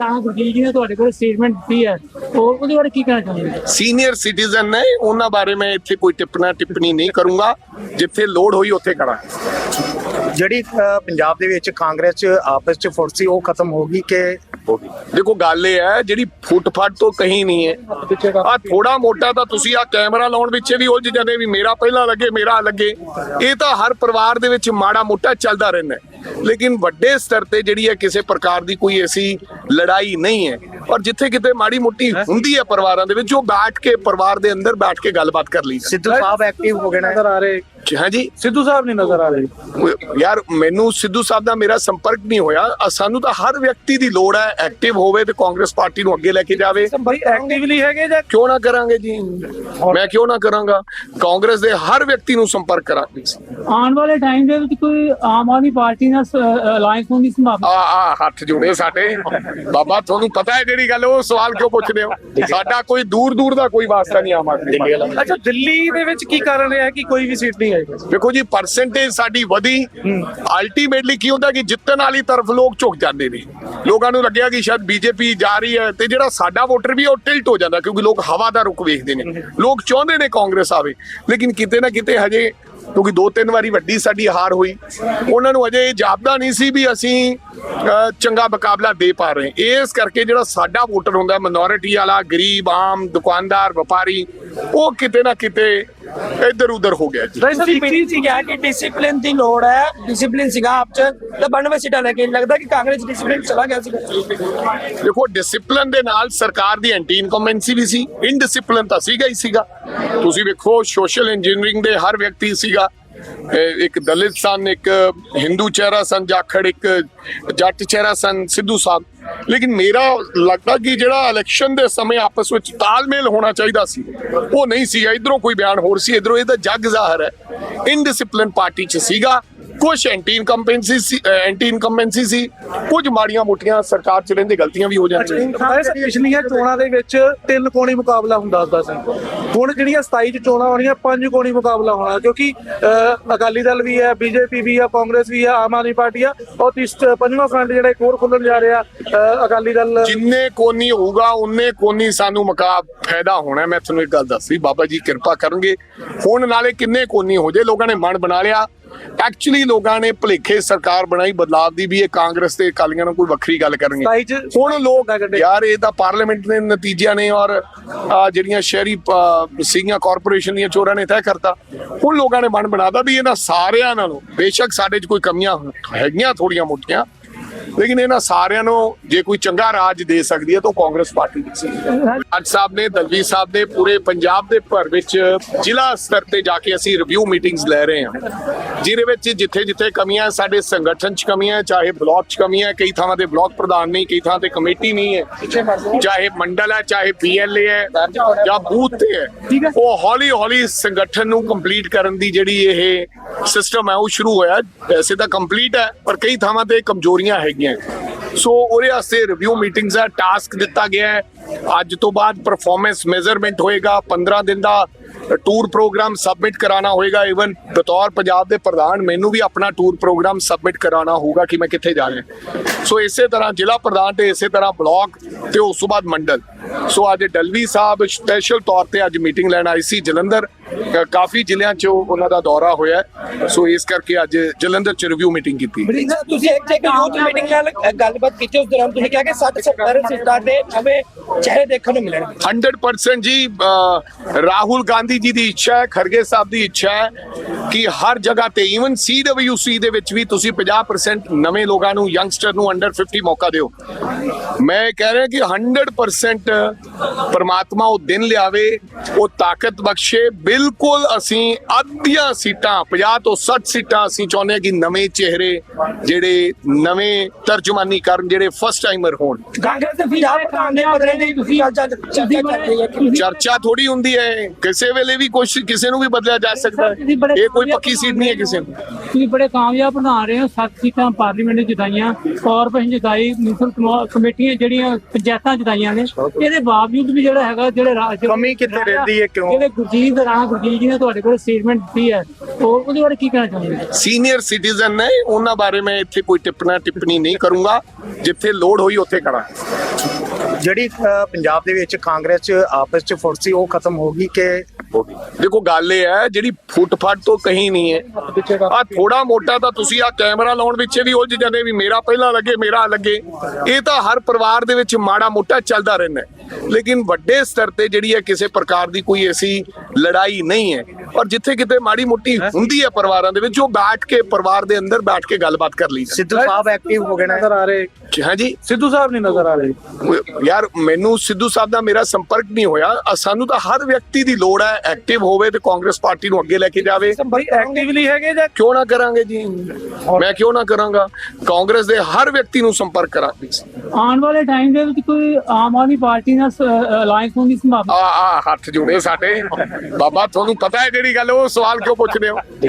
ਤਾਂ ਗੁਰਜੀਤ ਜੀ ਨੇ ਤੁਹਾਡੇ ਕੋਲ ਸਟੇਟਮੈਂਟ ਦਿੱਤੀ ਹੈ। ਉਹ ਉਹਦੇ ਬਾਰੇ ਕੀ ਕਹਿਣਾ ਚਾਹੁੰਦੇ ਹੋ? ਸੀਨੀਅਰ ਸਿਟੀਜ਼ਨ ਨੇ ਉਹਨਾਂ ਬਾਰੇ ਮੈਂ ਇੱਥੇ ਕੋਈ ਟਿੱਪਣਾ ਟਿੱਪਣੀ ਨਹੀਂ ਕਰੂੰਗਾ। ਜਿੱਥੇ ਲੋੜ ਹੋਈ ਉੱਥੇ ਕਰਾਂਗੇ ਜਿਹੜੀ ਪੰਜਾਬ ਦੇ ਵਿੱਚ ਕਾਂਗਰਸ ਚ ਆਪਸ ਚ ਫੁੱਟ ਸੀ ਉਹ ਖਤਮ ਹੋ ਗਈ ਕਿ ਦੇਖੋ ਗੱਲ ਇਹ ਹੈ ਜਿਹੜੀ ਫੁੱਟਫਾਟ ਤੋਂ ਕਹੀਂ ਨਹੀਂ ਹੈ। ਆ ਥੋੜਾ ਮੋਟਾ ਤਾਂ ਤੁਸੀਂ ਆ ਕੈਮਰਾ ਲਾਉਣ ਵਿੱਚ ਵੀ ਉਲਝ ਜਾਂਦੇ ਵੀ ਮੇਰਾ ਪਹਿਲਾਂ ਲੱਗੇ ਮੇਰਾ ਲੱਗੇ। ਇਹ ਤਾਂ ਹਰ ਪਰਿਵਾਰ ਦੇ ਵਿੱਚ ਮਾੜਾ ਮੋਟਾ ਚੱਲਦਾ ਰਹਿੰਦਾ ਹੈ। ਲੇਕਿਨ ਵੱਡੇ ਸਤਰ ਤੇ ਜਿਹੜੀ ਹੈ ਕਿਸੇ ਪ੍ਰਕਾਰ ਦੀ ਕੋਈ ਐਸੀ ਲੜਾਈ ਨਹੀਂ ਹੈ। ਔਰ ਜਿੱਥੇ ਕਿਤੇ ਮਾੜੀ ਮੋਟੀ ਹੁੰਦੀ ਹੈ ਪਰਿਵਾਰਾਂ ਦੇ ਵਿੱਚ ਉਹ ਬੈਠ ਕੇ ਪਰਿਵਾਰ ਦੇ ਅੰਦਰ ਬੈਠ ਕੇ ਗੱਲਬਾਤ ਕਰ ਲਈ ਸਿੱਧੂ ਸਾਹਿਬ ਐਕਟਿਵ ਹੋ ਗਏ ਨਜ਼ਰ ਆ ਰਹੇ। ਹਾਂਜੀ ਸਿੱਧੂ ਸਾਹਿਬ ਨਹੀਂ ਨਜ਼ਰ ਆ ਰਹੇ। ਯਾਰ ਮੈਨੂੰ ਸਿੱਧੂ ਸਾਹਿਬ ਦਾ ਮੇਰਾ ਸੰਪਰਕ ਨਹੀਂ ਹੋਇਆ। ਸਾਨੂੰ ਤਾਂ ਹਰ ਵਿਅਕਤੀ ਦੀ ਲੋੜ ਹੈ ਐਕਟਿਵ ਹੋਵੇ ਤੇ ਕਾਂਗਰਸ ਪਾਰਟੀ ਨੂੰ ਅੱਗੇ ਲੈ ਕੇ ਜਾਵੇ। ਭਾਈ ਐਕਟਿਵਲੀ ਹੈਗੇ ਜਾਂ ਕਿਉਂ ਨਾ ਕਰਾਂਗੇ ਜੀ? ਮੈਂ ਕਿਉਂ ਨਾ ਕਰਾਂਗਾ? ਕਾਂਗਰਸ ਦੇ ਹਰ ਵਿਅਕਤੀ ਨੂੰ ਸੰਪਰਕ ਕਰਾਂਗੇ ਆਉਣ ਵਾਲੇ ਟਾਈਮ ਦੇ ਵਿੱਚ ਕੋਈ ਆਮ ਆਦਮੀ ਪਾਰਟੀ ਨਾਲ ਅਲਾਈਅੰਸ ਹੋਣ ਦੀ ਸੰਭਾਵਨਾ ਆ ਆ ਹੱਥ ਜੋੜੇ ਸਾਡੇ। ਬਾਬਾ ਤੁਹਾਨੂੰ ਪਤਾ ਹੈ ਜਿਹੜੀ ਗੱਲ ਉਹ ਸਵਾਲ ਕਿਉਂ ਪੁੱਛਦੇ ਹੋ? ਸਾਡਾ ਕੋਈ ਦੂਰ ਦੂਰ ਦਾ ਕੋਈ ਵਾਸਤਾ ਨਹੀਂ ਆਮ ਆਦਮੀ। ਅੱਛਾ ਦਿੱਲੀ ਦੇ ਵਿੱਚ ਕੀ ਕਾਰਨ ਰਿਹਾ ਕਿ ਕੋਈ ਵੀ ਸੀਟ ਨਹੀਂ ਆਈ? ਦੇਖੋ ਜੀ ਪਰਸੈਂਟੇਜ ਸਾਡੀ ਵਧੀ। ਅਲਟੀਮੇਟਲੀ ਕੀ ਹੁੰਦਾ ਕਿ ਜਿੱਤਣ ਵਾਲੀ ਤਰਫ ਲੋਕ ਝੁਕ ਜਾਂਦੇ ਨੇ। ਲੋਕਾਂ ਨੂੰ ਲੱਗਿਆ ਕਿ ਸ਼ਾਇਦ ਬੀਜੇਪੀ ਜਾ ਰਹੀ ਹੈ ਤੇ ਜਿਹੜਾ ਸਾਡਾ ਵੋਟਰ ਵੀ ਉਹ ਟਿਲਟ ਹੋ ਜਾਂਦਾ ਕਿਉਂਕਿ ਲੋਕ ਹਵਾ ਦਾ ਰੁਖ ਵੇਖਦੇ ਨੇ। ਲੋਕ ਚਾਹੁੰਦੇ ਨੇ ਕਾਂਗਰਸ ਆਵੇ। ਲੇਕਿਨ ਕਿਤੇ ਨਾ ਕਿਤੇ ਹਜੇ ਕਿਉਂਕਿ ਦੋ ਤਿੰਨ ਵਾਰੀ ਵੱਡੀ ਸਾਡੀ ਹਾਰ ਹੋਈ। ਉਹਨਾਂ ਨੂੰ ਅਜੇ ਇਹ ਜਾਪਦਾ ਨਹੀਂ ਸੀ ਵੀ ਅਸੀਂ ਅਹ, ਚੰਗਾ ਮੁਕਾਬਲਾ ਦੇ ਪਾ ਰਹੇ ਇਸ ਕਰਕੇ ਜਿਹੜਾ ਸਾਡਾ ਵੋਟਰ ਹੁੰਦਾ ਮਿਨੋਰਿਟੀ ਵਾਲਾ ਗਰੀਬ ਆਮ ਦੁਕਾਨਦਾਰ ਵਪਾਰੀ ਉਹ ਕਿਤੇ ਨਾ ਕਿਤੇ ਇੱਧਰ ਉੱਧਰ ਹੋ ਗਿਆ ਜੀ। ਤੁਸੀਂ ਪੀੜੀ ਸੀ ਕਿ ਡਿਸਪਲਿਨ ਦੀ ਲੋੜ ਹੈ ਡਿਸਪਲਿਨ ਸੀਗਾ ਆਪ ਚ ਤਾਂ 92 ਸੀਟਾਂ ਲੈ ਕੇ ਲੱਗਦਾ ਕਿ ਕਾਂਗਰਸ ਡਿਸਪਲਿਨ ਚਲਾ ਗਿਆ ਸੀ ਦੇਖੋ ਡਿਸਪਲਿਨ ਦੇ ਨਾਲ ਸਰਕਾਰ ਦੀ ਐਂਟੀ ਇਨਕੰਬੈਂਸੀ ਵੀ ਸੀ ਇਨਡਿਸਪਲਿਨ ਤਾਂ ਸੀਗਾ ਹੀ ਸੀਗਾ। ਤੁਸੀਂ ਵੇਖੋ ਸੋਸ਼ਲ ਇੰਜੀਨੀਅਰਿੰਗ ਦੇ ਹਰ ਵਿਅਕਤੀ ਸੀਗਾ। ਇੱਕ ਦਲਿਤ ਸਨ, ਇੱਕ ਹਿੰਦੂ ਚਿਹਰਾ ਸਨ ਜਾਖੜ ਇੱਕ ਜੱਟ ਚਿਹਰਾ ਸਨ, ਸਿੱਧੂ ਸਾਹਿਬ। ਲੇਕਿਨ ਮੇਰਾ ਲੱਗਦਾ ਕਿ ਜਿਹੜਾ ਇਲੈਕਸ਼ਨ ਦੇ ਸਮੇਂ ਆਪਸ ਵਿੱਚ ਤਾਲਮੇਲ ਹੋਣਾ ਚਾਹੀਦਾ ਸੀ, ਉਹ ਨਹੀਂ ਸੀ। ਇਧਰੋਂ ਕੋਈ ਬਿਆਨ ਹੋਰ ਸੀ, ਇਧਰੋਂ ਇਹਦਾ ਜੱਗ ਜ਼ਾਹਰ ਹੈ। ਇਨਡਿਸਪਲਿਨ ਪਾਰਟੀ ਚ ਸੀਗਾ। ਕੁਝ ਐਂਟੀ ਇਨਕੰਬੈਂਸੀ ਸੀ ਐਂਟੀ ਇਨਕੰਬੈਂਸੀ ਸੀ। ਕੁਝ ਮਾੜੀਆਂ ਮੋਟੀਆਂ ਸਰਕਾਰ ਚ ਰਹਿੰਦੇ ਗਲਤੀਆਂ ਵੀ ਹੋ ਜਾਂਦੀਆਂ। ਕਾਂਗਰਸ ਪਿਛਲੀਆਂ ਚੋਣਾਂ ਦੇ ਵਿੱਚ ਤਿੰਨ ਕੋਣੀ ਮੁਕਾਬਲਾ ਹੁੰਦਾ ਸੀ ਹੁਣ ਜਿਹੜੀਆਂ 27 ਚ ਚੋਣਾਂ ਹੋਣੀਆਂ ਪੰਜ ਕੋਣੀ ਮੁਕਾਬਲਾ ਹੋਣਾ, ਕਿਉਂਕਿ ਅਕਾਲੀ ਦਲ ਵੀ ਹੈ, ਬੀਜੇਪੀ ਵੀ ਹੈ, ਕਾਂਗਰਸ ਵੀ ਹੈ, ਆਮ ਆਦਮੀ ਪਾਰਟੀ ਆ, ਔਰ ਪੰਜਵਾਂ ਫਰੰਟ ਜਿਹੜਾ ਇੱਕ ਹੋਰ ਖੁੱਲਣ ਜਾ ਰਿਹਾ ਅਕਾਲੀ ਦਲ ਜਿੰਨੇ ਕੋਨੀ ਹੋਊਗਾ ਉਨੇ ਕੋਨੀ ਸਾਨੂੰ ਮਕਾ, ਫਾਇਦਾ ਹੋਣਾ, ਮੈਂ ਤੁਹਾਨੂੰ ਇੱਕ ਗੱਲ ਦੱਸੀ, ਬਾਬਾ ਜੀ ਕਿਰਪਾ ਕਰਨਗੇ। ਹੁਣ ਨਾਲੇ ਕਿੰਨੇ ਕੋਨੀ ਹੋ ਜੇ, ਲੋਕਾਂ ਨੇ ਮਨ ਬਣਾ ਲਿਆ। ਐਕਚੁਅਲੀ ਲੋਕਾਂ ਨੇ ਭਲੇਖੇ ਸਰਕਾਰ ਬਣਾਈ ਬਦਲਾਵ ਦੀ ਵੀ ਇਹ ਕਾਂਗਰਸ ਤੇ ਅਕਾਲੀਆਂ ਨੂੰ ਕੋਈ ਵੱਖਰੀ ਗੱਲ ਕਰਨਗੇ। 27 ਚ ਹੁਣ ਲੋਕ ਯਾਰ ਇਹ ਤਾਂ ਪਾਰਲੀਮੈਂਟ ਦੇ ਨਤੀਜਿਆਂ ਨੇ ਔਰ ਜਿਹੜੀਆਂ ਸ਼ਹਿਰੀ ਸੀਗੀਆਂ ਕਾਰਪੋਰੇਸ਼ਨ ਦੀਆਂ ਚੋਰਾਂ ਨੇ ਤੈਅ ਕਰਤਾ। ਹੁਣ ਲੋਕਾਂ ਨੇ ਮਨ ਬਣਾਦਾ ਵੀ ਇਹਨਾਂ ਸਾਰਿਆਂ ਨਾਲੋਂ ਬੇਸ਼ੱਕ ਸਾਡੇ 'ਚ ਕੋਈ ਕਮੀਆਂ ਹੈਗੀਆਂ ਥੋੜੀਆਂ ਮੋਟੀਆਂ। ਲੇਕਿਨ ਇਹਨਾਂ ਸਾਰਿਆਂ ਨੂੰ ਜੇ ਕੋਈ ਚੰਗਾ ਰਾਜ ਦੇ ਸਕਦੀ ਹੈ ਤਾਂ ਕਾਂਗਰਸ ਪਾਰਟੀ ਦੀ ਸੀ ਅੱਜ ਸਾਹਿਬ ਨੇ ਦਲਵੀ ਸਾਹਿਬ ਨੇ ਪੂਰੇ ਪੰਜਾਬ ਦੇ ਭਰ ਵਿੱਚ ਜ਼ਿਲ੍ਹਾ ਸਤਰ ਤੇ ਜਾ ਕੇ ਅਸੀਂ ਰਿਵਿਊ ਮੀਟਿੰਗਸ ਲੈ ਰਹੇ ਹਾਂ। ਜਿਹਦੇ ਵਿੱਚ ਜਿੱਥੇ ਜਿੱਥੇ ਕਮੀਆਂ ਸਾਡੇ ਸੰਗਠਨ 'ਚ ਕਮੀਆਂ ਚਾਹੇ ਬਲਾਕ 'ਚ ਕਮੀਆਂ ਕਈ ਥਾਵਾਂ ਤੇ ਬਲਾਕ ਪ੍ਰਧਾਨ ਨਹੀਂ ਕਈ ਥਾਂ ਤੇ ਕਮੇਟੀ ਨਹੀਂ ਹੈ। ਚਾਹੇ ਮੰਡਲ ਹੈ ਚਾਹੇ ਪੀਐਲਏ ਹੈ ਜਾਂ ਬੂਥ ਤੇ ਹੈ ਉਹ ਹੌਲੀ ਹੌਲੀ ਸੰਗਠਨ ਨੂੰ ਕੰਪਲੀਟ ਕਰਨ ਦੀ ਜਿਹੜੀ ਇਹ ਸਿਸਟਮ ਹੈ ਉਹ ਸ਼ੁਰੂ ਹੋਇਆ। ਵੈਸੇ ਤਾਂ ਕੰਪਲੀਟ ਹੈ ਪਰ ਕਈ ਥਾਵਾਂ ਤੇ ਕਮਜ਼ੋਰੀਆਂ ਹੈਗੀਆਂ। ਸੋ ਉਹਦੇ ਵਾਸਤੇ ਰਿਵਿਊ ਮੀਟਿੰਗਸ ਦਾ ਟਾਸਕ ਦਿੱਤਾ ਗਿਆ ਹੈ। ਅੱਜ ਤੋਂ ਬਾਅਦ ਪਰਫਾਰਮੈਂਸ ਮੈਜ਼ਰਮੈਂਟ ਹੋਏਗਾ। 15 ਦਿਨ ਦਾ ਟੂਰ ਪ੍ਰੋਗਰਾਮ ਸਬਮਿਟ ਕਰਾਉਣਾ ਹੋਏਗਾ ਇਵਨ ਬਤੌਰ ਪੰਜਾਬ ਦੇ ਪ੍ਰਧਾਨ ਮੈਨੂੰ ਵੀ ਆਪਣਾ ਟੂਰ ਪ੍ਰੋਗਰਾਮ ਸਬਮਿਟ ਕਰਾਉਣਾ ਹੋਊਗਾ ਕਿ ਮੈਂ ਕਿੱਥੇ ਜਾ ਰਿਹਾ। ਸੋ ਇਸੇ ਤਰ੍ਹਾਂ ਜ਼ਿਲ੍ਹਾ ਪ੍ਰਧਾਨ ਤੇ ਇਸੇ ਤਰ੍ਹਾਂ ਬਲਾਕ ਤੇ ਉਸ ਤੋਂ ਬਾਅਦ ਮੰਡਲ। ਸੋ ਅੱਜ ਡਲਵੀ ਸਾਹਿਬ ਸਪੈਸ਼ਲ ਤੌਰ ਤੇ ਅੱਜ ਮੀਟਿੰਗ ਲੈਣ ਆਈ ਸੀ ਜਲੰਧਰ। ਕਾਫੀ ਜ਼ਿਲ੍ਹਿਆਂ 'ਚ ਉਹਨਾਂ ਦਾ ਦੌਰਾ ਹੋਇਆ। ਸੋ ਇਸ ਕਰਕੇ ਅੱਜ ਜਲੰਧਰ 'ਚ ਰਿਵਿਊ ਮੀਟਿੰਗ ਕੀਤੀ। ਤੁਸੀਂ ਇੱਕ ਇੱਕ ਯੂਥ ਮੀਟਿੰਗ ਨਾਲ ਗੱਲਬਾਤ ਕੀਤੀ ਉਸ ਦੌਰਾਨ ਤੁਸੀਂ ਕਿਹਾ ਕਿ 60 70 ਸੀਟਾਂ ਦੇ ਨਵੇਂ ਚਿਹਰੇ ਦੇਖਣ ਨੂੰ ਮਿਲਣਗੇ। 100% ਜੀ ਰਾਹੁਲ ਗਾਂਧੀ ਜੀ ਦੀ ਇੱਛਾ ਹੈ ਖਰਗੇ ਸਾਹਿਬ ਦੀ ਇੱਛਾ ਹੈ ਕਿ ਹਰ ਜਗ੍ਹਾ ਤੇ ਇਵਨ ਸੀਡਬਲਯੂਸੀ ਦੇ ਵਿੱਚ ਵੀ ਤੁਸੀਂ 50% ਨਵੇਂ ਲੋਕਾਂ ਨੂੰ ਯੰਗਸਟਰ ਨੂੰ ਅੰਡਰ 50 ਮੌਕਾ ਦਿਓ। ਮੈਂ ਕਹਿ ਰਿਹਾ ਕਿ 100% ਪਰਮਾਤਮਾ ਉਹ ਦਿਨ ਲਿਆਵੇ ਉਹ ਤਾਕਤ ਬਖਸ਼ੇ। ਬਿਲਕੁਲ ਅਸੀਂ ਅੱਧੀਆਂ ਸੀਟਾਂ 50 ਤੋਂ 60 ਸੀਟਾਂ ਅਸੀਂ ਚਾਹੁੰਦੇ ਹਾਂ ਕਿ ਨਵੇਂ ਚਿਹਰੇ ਜਿਹੜੇ ਨਵੇਂ ਤਰਜਮਾਨੀ ਕਰਨ ਜਿਹੜੇ ਫਸਟ ਟਾਈਮਰ ਹੋਣ। ਕਾਂਗਰਸ ਦੇ ਪੰਜਾਬ ਪ੍ਰਧਾਨ ਦੇ ਬਦਲੇ ਦੀ ਤੁਸੀਂ ਅੱਜ ਚਰਚਾ ਥੋੜੀ ਹੁੰਦੀ ਹੈ ਕਿਸੇ ਵੇਲੇ ਵੀ ਕੁਛ ਕਿਸੇ ਨੂੰ ਵੀ ਬਦਲਿਆ ਜਾ ਸਕਦਾ ਹੈ। ਇਹ ਕੋਈ ਪੱਕੀ ਸੀਟ ਨਹੀਂ ਹੈ ਕਿਸੇ ਨੂੰ। ਤੁਸੀਂ ਬੜੇ ਕਾਮਯਾਬ ਬਣਾ ਰਹੇ ਹੋ ਸੱਤ ਸੀਟਾਂ ਪਾਰਲੀਮੈਂਟ ਨੇ ਜਿਤਾਈਆਂ ਕਾਰਪੋਰੇਸ਼ਨ ਜਿਤਾਈ ਮਿਊਨਿਸਪਲ ਕਮਾ- ਕਮੇਟੀਆਂ ਜਿਹੜੀਆਂ ਪੰਚਾਇਤਾਂ ਜਿਤਾਈਆਂ ਨੇ ਇਹਦੇ ਬਾਵਜੂਦ ਵੀ ਜਿਹੜਾ ਹੈਗਾ ਜਿਹੜੇ ਰਾਜ ਕਮੀ ਕਿੱਥੇ ਰਹਿੰਦੀ ਹੈ, ਕਿਉਂ? ਜਿਹੜੇ ਗੁਰਜੀਤ ਰਾਣਾ ਗੁਰਜੀਤ ਜੀ ਨੇ ਤੁਹਾਡੇ ਕੋਲ ਸਟੇਟਮੈਂਟ ਦਿੱਤੀ ਹੈ। ਉਹ ਉਹਦੇ ਬਾਰੇ ਕੀ ਕਹਿਣਾ ਚਾਹੁੰਦੇ ਸੀਨੀਅਰ ਸਿਟੀਜ਼ਨ ਨੇ ਉਹਨਾਂ ਬਾਰੇ ਮੈਂ ਇੱਥੇ ਕੋਈ ਟਿੱਪਣਾ ਟਿੱਪਣੀ ਨਹੀਂ ਕਰੂੰਗਾ। ਜਿੱਥੇ ਲੋੜ ਹੋਈ ਉੱਥੇ ਕਰਾਂ। ਜਿਹੜੀ ਪੰਜਾਬ ਦੇ ਵਿੱਚ ਕਾਂਗਰਸ ਆਪਸ ਚ ਫੁਰਸੀ ਉਹ ਖਤਮ ਹੋ ਗਈ ਕਿ ਦੇਖੋ, ਗੱਲ ਇਹ ਹੈ, ਜਿਹੜੀ ਫੁੱਟ-ਫਾਟ ਤੋਂ ਕਹੀਂ ਨਹੀਂ ਹੈ। ਆ ਥੋੜਾ ਮੋਟਾ ਤਾਂ ਤੁਸੀਂ ਆ ਕੈਮਰਾ ਲਾਉਣ ਵਿੱਚ ਵੀ ਉਲਝ ਜਾਂਦੇ ਵੀ ਮੇਰਾ ਪਹਿਲਾਂ ਲੱਗੇ, ਮੇਰਾ ਲੱਗੇ। ਇਹ ਤਾਂ ਹਰ ਪਰਿਵਾਰ ਦੇ ਵਿੱਚ ਮਾੜਾ ਮੋਟਾ ਚੱਲਦਾ ਰਹਿੰਦਾ ਲੇਕਿਨ ਵੱਡੇ ਸਤਰ ਤੇ ਜਿਹੜੀ ਹੈ ਕਿਸੇ ਪ੍ਰਕਾਰ ਦੀ ਕੋਈ ਐਸੀ ਲੜਾਈ ਨਹੀਂ ਹੈ। ਔਰ ਜਿੱਥੇ ਕਿਤੇ ਮਾੜੀ ਮੋਟੀ ਹੁੰਦੀ ਹੈ ਪਰਿਵਾਰਾਂ ਦੇ ਵਿੱਚ ਉਹ ਬੈਠ ਕੇ ਪਰਿਵਾਰ ਦੇ ਅੰਦਰ ਬੈਠ ਕੇ ਗੱਲਬਾਤ ਕਰ ਲਈ ਸਿੱਧੂ ਸਾਹਿਬ ਐਕਟਿਵ ਹੋ ਗਏ ਨੇ। ਨਜ਼ਰ ਆ ਰਹੇ। ਹਾਂਜੀ ਸਿੱਧੂ ਸਾਹਿਬ ਨਹੀਂ ਨਜ਼ਰ ਆ ਰਹੇ। ਯਾਰ ਮੈਨੂੰ ਸਿੱਧੂ ਸਾਹਿਬ ਦਾ ਮੇਰਾ ਸੰਪਰਕ ਨਹੀਂ ਹੋਇਆ। ਸਾਨੂੰ ਤਾਂ ਹਰ ਵਿਅਕਤੀ ਦੀ ਲੋੜ ਹੈ ਐਕਟਿਵ ਹੋਵੇ ਤੇ ਕਾਂਗਰਸ ਪਾਰਟੀ ਨੂੰ ਅੱਗੇ ਲੈ ਕੇ ਜਾਵੇ। ਬਈ ਐਕਟਿਵਲੀ ਹੈਗੇ ਜਾਂ ਕਿਉਂ ਨਾ ਕਰਾਂਗੇ ਜੀ? ਮੈਂ ਕਿਉਂ ਨਾ ਕਰਾਂਗਾ? ਕਾਂਗਰਸ ਦੇ ਹਰ ਵਿਅਕਤੀ ਨੂੰ ਸੰਪਰਕ ਕਰਾਂਗੇ ਆਉਣ ਵਾਲੇ ਟਾਈਮ ਦੇ ਵਿੱਚ ਕੋਈ ਆਮ ਆਦਮੀ ਪਾਰਟੀ ਨਾਲ ਅਲਾਈਅੰਸ ਹੋਣ ਦੀ ਸੰਭਾਵਨਾ? ਆ ਆ ਹੱਥ ਜੁੜੇ ਸਾਡੇ। ਬਾਬਾ ਤੁਹਾਨੂੰ ਪਤਾ ਹੈ ਜਿਹੜੀ ਗੱਲ ਉਹ ਸਵਾਲ ਕਿਉਂ ਪੁੱਛਦੇ ਹੋ?